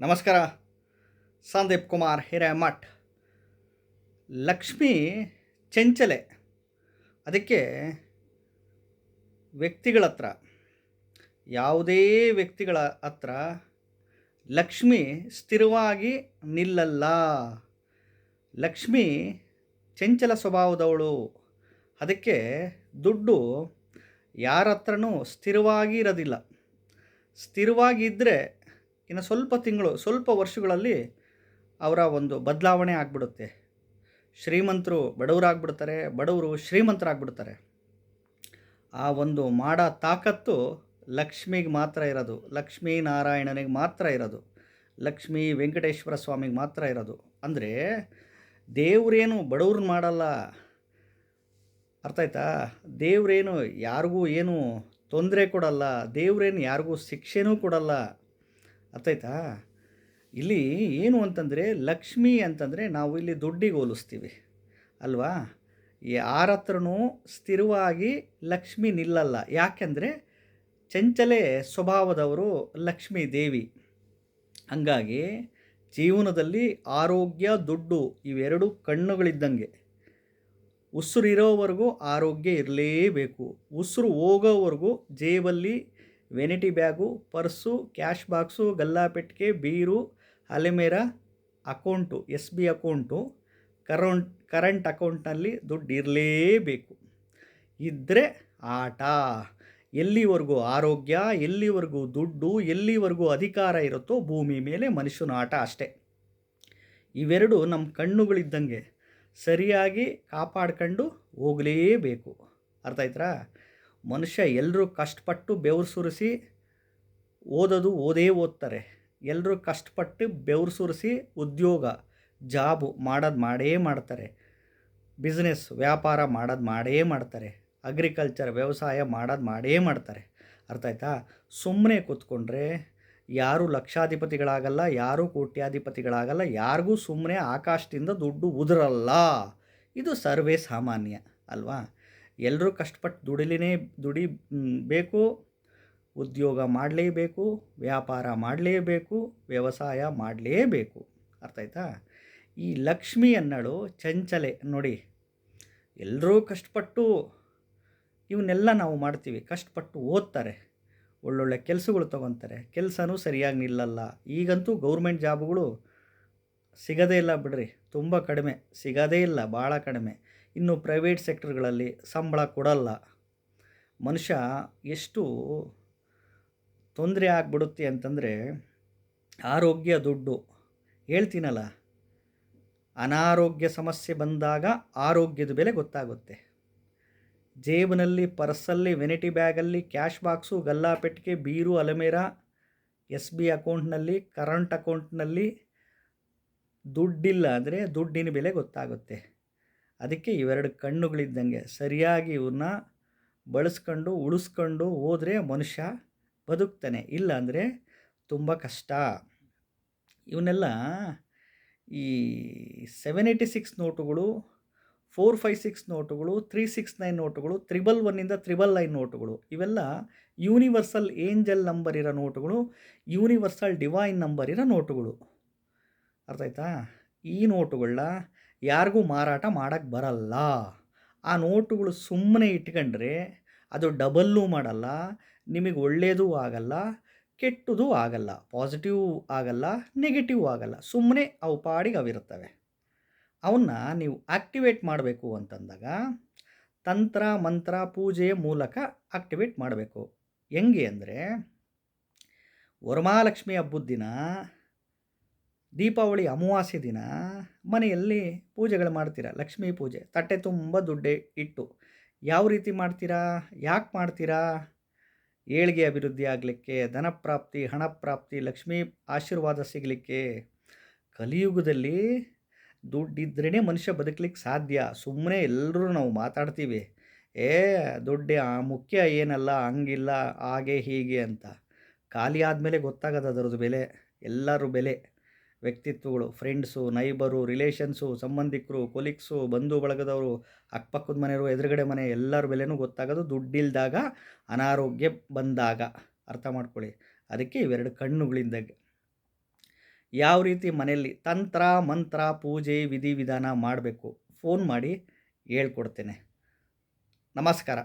ನಮಸ್ಕಾರ. ಸಂದೀಪ್ ಕುಮಾರ್, ಹಿರೇಮಠ್. ಲಕ್ಷ್ಮಿ ಚಂಚಲೆ. ಅದಕ್ಕೆ ವ್ಯಕ್ತಿಗಳ ಹತ್ರ, ಯಾವುದೇ ವ್ಯಕ್ತಿಗಳ ಹತ್ರ ಲಕ್ಷ್ಮಿ ಸ್ಥಿರವಾಗಿ ನಿಲ್ಲಲ್ಲ. ಲಕ್ಷ್ಮಿ ಚಂಚಲ ಸ್ವಭಾವದವಳು. ಅದಕ್ಕೆ ದುಡ್ಡು ಯಾರ ಹತ್ರನೂ ಸ್ಥಿರವಾಗಿ ಇರೋದಿಲ್ಲ. ಸ್ಥಿರವಾಗಿದ್ದರೆ ಇನ್ನು ಸ್ವಲ್ಪ ತಿಂಗಳು, ಸ್ವಲ್ಪ ವರ್ಷಗಳಲ್ಲಿ ಅವರ ಒಂದು ಬದಲಾವಣೆ ಆಗಿಬಿಡುತ್ತೆ. ಶ್ರೀಮಂತರು ಬಡವರಾಗ್ಬಿಡ್ತಾರೆ, ಬಡವರು ಶ್ರೀಮಂತರಾಗ್ಬಿಡ್ತಾರೆ. ಆ ಒಂದು ಮಾಡೋ ತಾಕತ್ತು ಲಕ್ಷ್ಮಿಗೆ ಮಾತ್ರ ಇರೋದು, ಲಕ್ಷ್ಮೀ ನಾರಾಯಣನಿಗೆ ಮಾತ್ರ ಇರೋದು, ಲಕ್ಷ್ಮೀ ವೆಂಕಟೇಶ್ವರ ಸ್ವಾಮಿಗೆ ಮಾತ್ರ ಇರೋದು. ಅಂದರೆ ದೇವರೇನು ಬಡವ್ರನ್ನ ಮಾಡಲ್ಲ. ಅರ್ಥ ಆಯ್ತಾ? ದೇವರೇನು ಯಾರಿಗೂ ಏನು ತೊಂದರೆ ಕೊಡಲ್ಲ, ದೇವರೇನು ಯಾರಿಗೂ ಶಿಕ್ಷೆನೂ ಕೊಡಲ್ಲ. ಅರ್ಥ ಇಲ್ಲಿ ಏನು ಅಂತಂದರೆ, ಲಕ್ಷ್ಮಿ ಅಂತಂದರೆ ನಾವು ಇಲ್ಲಿ ದುಡ್ಡಿಗೆ ಹೋಲಿಸ್ತೀವಿ, ಅಲ್ವಾ? ಯಾರ ಹತ್ರನೂ ಸ್ಥಿರವಾಗಿ ಲಕ್ಷ್ಮಿ ನಿಲ್ಲಲ್ಲ. ಯಾಕೆಂದರೆ, ಚಂಚಲೆ ಸ್ವಭಾವದವರು ಲಕ್ಷ್ಮೀ ದೇವಿ. ಹಂಗಾಗಿ ಜೀವನದಲ್ಲಿ ಆರೋಗ್ಯ, ದುಡ್ಡು ಇವೆರಡು ಕಣ್ಣುಗಳಿದ್ದಂಗೆ. ಉಸಿರಿರೋವರೆಗೂ ಆರೋಗ್ಯ ಇರಲೇಬೇಕು. ಉಸಿರು ಹೋಗೋವರೆಗೂ ಜೇಬಲ್ಲಿ vanity bag purse cash box ಗಲ್ಲಾಪೆಟ್ಟಿಗೆ ಬೀರು ಅಲೆಮೇರ account S B account current current ಅಕೌಂಟ್ನಲ್ಲಿ ದುಡ್ಡು ಇರಲೇಬೇಕು ಇದ್ದರೆ ಆಟ ಎಲ್ಲಿವರೆಗೂ ಆರೋಗ್ಯ ಎಲ್ಲಿವರೆಗೂ ದುಡ್ಡು ಎಲ್ಲಿವರೆಗೂ ಅಧಿಕಾರ ಇರುತ್ತೋ ಭೂಮಿ ಮೇಲೆ ಮನುಷ್ಯನ ಆಟ ಅಷ್ಟೇ ಇವೆರಡು ನಮ್ಮ ಕಣ್ಣುಗಳಿದ್ದಂಗೆ ಸರಿಯಾಗಿ ಕಾಪಾಡ್ಕೊಂಡು ಹೋಗಲೇಬೇಕು ಅರ್ಥ ಆಯ್ತಾ ಮನುಷ್ಯ ಎಲ್ಲರೂ ಕಷ್ಟಪಟ್ಟು ಬೆವರು ಸುರಿಸಿ ಓದೋದು ಓದೇ ಓದ್ತಾರೆ. ಎಲ್ಲರೂ ಕಷ್ಟಪಟ್ಟು ಬೆವರು ಸುರಿಸಿ ಉದ್ಯೋಗ, ಜಾಬು ಮಾಡೋದು ಮಾಡೇ ಮಾಡ್ತಾರೆ. ಬಿಸ್ನೆಸ್, ವ್ಯಾಪಾರ ಮಾಡೋದು ಮಾಡೇ ಮಾಡ್ತಾರೆ. ಅಗ್ರಿಕಲ್ಚರ್, ವ್ಯವಸಾಯ ಮಾಡೋದು ಮಾಡೇ ಮಾಡ್ತಾರೆ. ಅರ್ಥ ಆಯ್ತಾ? ಸುಮ್ಮನೆ ಕೂತ್ಕೊಂಡ್ರೆ ಯಾರೂ ಲಕ್ಷಾಧಿಪತಿಗಳಾಗಲ್ಲ, ಯಾರೂ ಕೋಟ್ಯಾಧಿಪತಿಗಳಾಗಲ್ಲ, ಯಾರಿಗೂ ಸುಮ್ಮನೆ ಆಕಾಶದಿಂದ ದುಡ್ಡು ಉದುರಲ್ಲ. ಇದು ಸರ್ವೇ ಸಾಮಾನ್ಯ, ಅಲ್ವಾ? ಎಲ್ಲರೂ ಕಷ್ಟಪಟ್ಟು ದುಡಿಲಿನೇ ದುಡಿ ಬೇಕು, ಉದ್ಯೋಗ ಮಾಡಲೇಬೇಕು, ವ್ಯಾಪಾರ ಮಾಡಲೇಬೇಕು, ವ್ಯವಸಾಯ ಮಾಡಲೇಬೇಕು. ಅರ್ಥ ಆಯ್ತಾ? ಈ ಲಕ್ಷ್ಮಿ ಅನ್ನೋಳು ಚಂಚಲೆ, ನೋಡಿ, ಎಲ್ಲರೂ ಕಷ್ಟಪಟ್ಟು ಇವನ್ನೆಲ್ಲ ನಾವು ಮಾಡ್ತೀವಿ. ಕಷ್ಟಪಟ್ಟು ಓದ್ತಾರೆ, ಒಳ್ಳೊಳ್ಳೆ ಕೆಲಸಗಳು ತೊಗೊತಾರೆ. ಕೆಲಸನೂ ಸರಿಯಾಗಿ ನಿಲ್ಲಲ್ಲ. ಈಗಂತೂ ಗೌರ್ಮೆಂಟ್ ಜಾಬ್ಗಳು ಸಿಗೋದೇ ಇಲ್ಲ ಬಿಡ್ರಿ. ತುಂಬ ಕಡಿಮೆ, ಸಿಗೋದೇ ಇಲ್ಲ, ಭಾಳ ಕಡಿಮೆ. ಇನ್ನು ಪ್ರೈವೇಟ್ ಸೆಕ್ಟರ್ಗಳಲ್ಲಿ ಸಂಬಳ ಕೊಡಲ್ಲ. ಮನುಷ್ಯ ಎಷ್ಟು ತೊಂದರೆ ಆಗಿಬಿಡುತ್ತೆ ಅಂತಂದರೆ ಆರೋಗ್ಯ ದುಡ್ಡು. ಹೇಳ್ತೀನಲ್ಲ, ಅನಾರೋಗ್ಯ ಸಮಸ್ಯೆ ಬಂದಾಗ ಆರೋಗ್ಯದ ಬೆಲೆ ಗೊತ್ತಾಗುತ್ತೆ. ಜೇಬಿನಲ್ಲಿ, ಪರ್ಸಲ್ಲಿ, ವೆನಿಟಿ ಬ್ಯಾಗಲ್ಲಿ, ಕ್ಯಾಶ್ ಬಾಕ್ಸು ಗಲ್ಲಾಪೆಟ್ಟಿಗೆ ಬೀರು, ಅಲಮೇರ, ಎಸ್ ಬಿ ಅಕೌಂಟ್ನಲ್ಲಿ, ಕರೆಂಟ್ ಅಕೌಂಟ್ನಲ್ಲಿ ದುಡ್ಡಿಲ್ಲ ಅಂದರೆ ದುಡ್ಡಿನ ಬೆಲೆ ಗೊತ್ತಾಗುತ್ತೆ. ಅದಕ್ಕೆ ಇವೆರಡು ಕಣ್ಣುಗಳಿದ್ದಂಗೆ ಸರಿಯಾಗಿ ಇವನ್ನ ಬಳಸ್ಕೊಂಡು, ಉಳಿಸ್ಕೊಂಡು ಹೋದರೆ ಮನುಷ್ಯ ಬದುಕ್ತಾನೆ. ಇಲ್ಲಾಂದರೆ ತುಂಬ ಕಷ್ಟ. ಇವನ್ನೆಲ್ಲ ಈ ಸೆವೆನ್ ಏಯ್ಟಿ ಸಿಕ್ಸ್ ನೋಟುಗಳು ಫೋರ್ ಫೈವ್ ಸಿಕ್ಸ್ ನೋಟುಗಳು ತ್ರೀ ಸಿಕ್ಸ್ ನೈನ್ ನೋಟುಗಳು ತ್ರಿಬಲ್ ಒನ್ನಿಂದ ತ್ರಿಬಲ್ ನೈನ್ ನೋಟುಗಳು, ಇವೆಲ್ಲ ಯೂನಿವರ್ಸಲ್ ಏಂಜಲ್ ನಂಬರ್ ಇರೋ ನೋಟುಗಳು ಯೂನಿವರ್ಸಲ್ ಡಿವೈನ್ ನಂಬರ್ ಇರೋ ನೋಟುಗಳು. ಅರ್ಥ ಆಯ್ತಾ? ಈ ನೋಟುಗಳನ್ನ ಯಾರಿಗೂ ಮಾರಾಟ ಮಾಡೋಕ್ಕೆ ಬರಲ್ಲ. ಆ ನೋಟುಗಳು ಸುಮ್ಮನೆ ಇಟ್ಕೊಂಡ್ರೆ ಅದು ಡಬಲ್ಲೂ ಮಾಡಲ್ಲ, ನಿಮಗೆ ಒಳ್ಳೆಯದೂ ಆಗಲ್ಲ, ಕೆಟ್ಟದು ಆಗಲ್ಲ, ಪಾಸಿಟಿವ್ ಆಗಲ್ಲ, ನೆಗೆಟಿವ್ ಆಗಲ್ಲ ಸುಮ್ಮನೆ ಅವು ಪಾಡಿಗೆ ಅವಿರುತ್ತವೆ ಅವನ್ನ ನೀವು ಆಕ್ಟಿವೇಟ್ ಮಾಡಬೇಕು ಅಂತಂದಾಗ ತಂತ್ರ, ಮಂತ್ರ ಪೂಜೆಯ ಮೂಲಕ ಆಕ್ಟಿವೇಟ್ ಮಾಡಬೇಕು. ಹೆಂಗೆ ಅಂದರೆ ವರಮಹಾಲಕ್ಷ್ಮಿ ಹಬ್ಬದ ದಿನ ದೀಪಾವಳಿ ಅಮಾವಾಸ್ಯೆ ದಿನ ಮನೆಯಲ್ಲಿ ಪೂಜೆಗಳು ಮಾಡ್ತೀರಾ, ಲಕ್ಷ್ಮೀ ಪೂಜೆ, ತಟ್ಟೆ ತುಂಬ ದುಡ್ಡೆ ಇಟ್ಟು. ಯಾವ ರೀತಿ ಮಾಡ್ತೀರಾ? ಯಾಕೆ ಮಾಡ್ತೀರಾ? ಏಳಿಗೆ ಅಭಿವೃದ್ಧಿ ಆಗಲಿಕ್ಕೆ ಧನಪ್ರಾಪ್ತಿ ಹಣಪ್ರಾಪ್ತಿ ಲಕ್ಷ್ಮೀ ಆಶೀರ್ವಾದ ಸಿಗಲಿಕ್ಕೆ. ಕಲಿಯುಗದಲ್ಲಿ ದುಡ್ಡಿದ್ರೇ ಮನುಷ್ಯ ಬದುಕಲಿಕ್ಕೆ ಸಾಧ್ಯ. ಸುಮ್ಮನೆ ಎಲ್ಲರೂ ನಾವು ಮಾತಾಡ್ತೀವಿ, ಏ, ದುಡ್ಡೇ ಮುಖ್ಯ ಏನಲ್ಲ, ಹಂಗಿಲ್ಲ, ಹಾಗೆ ಹೀಗೆ ಅಂತ. ಖಾಲಿ ಆದಮೇಲೆ ಗೊತ್ತಾಗದ ಅದರದ್ದು ಬೆಲೆ, ಎಲ್ಲರೂ ಬೆಲೆ. ವ್ಯಕ್ತಿತ್ವಗಳು ಫ್ರೆಂಡ್ಸು ನೈಬರು ರಿಲೇಷನ್ಸು ಸಂಬಂಧಿಕರು ಕೊಲೀಗ್ಸು ಬಂಧು ಬಳಗದವರು ಅಕ್ಕಪಕ್ಕದ ಮನೆಯವರು, ಎದುರುಗಡೆ ಮನೆ, ಎಲ್ಲರ ಬೆಲೆನೂ ಗೊತ್ತಾಗೋದು. ದುಡ್ಡಿಲ್ದಾಗ ಅನಾರೋಗ್ಯ ಬಂದಾಗ. ಅರ್ಥ ಮಾಡ್ಕೊಳ್ಳಿ. ಅದಕ್ಕೆ ಇವೆರಡು ಕಣ್ಣುಗಳಿಂದಾಗೆ ಯಾವ ರೀತಿ ಮನೆಯಲ್ಲಿ ತಂತ್ರ, ಮಂತ್ರ, ಪೂಜೆ ವಿಧಿವಿಧಾನ ಮಾಡಬೇಕು? ಫೋನ್ ಮಾಡಿ ಹೇಳ್ಕೊಡ್ತೇನೆ. ನಮಸ್ಕಾರ.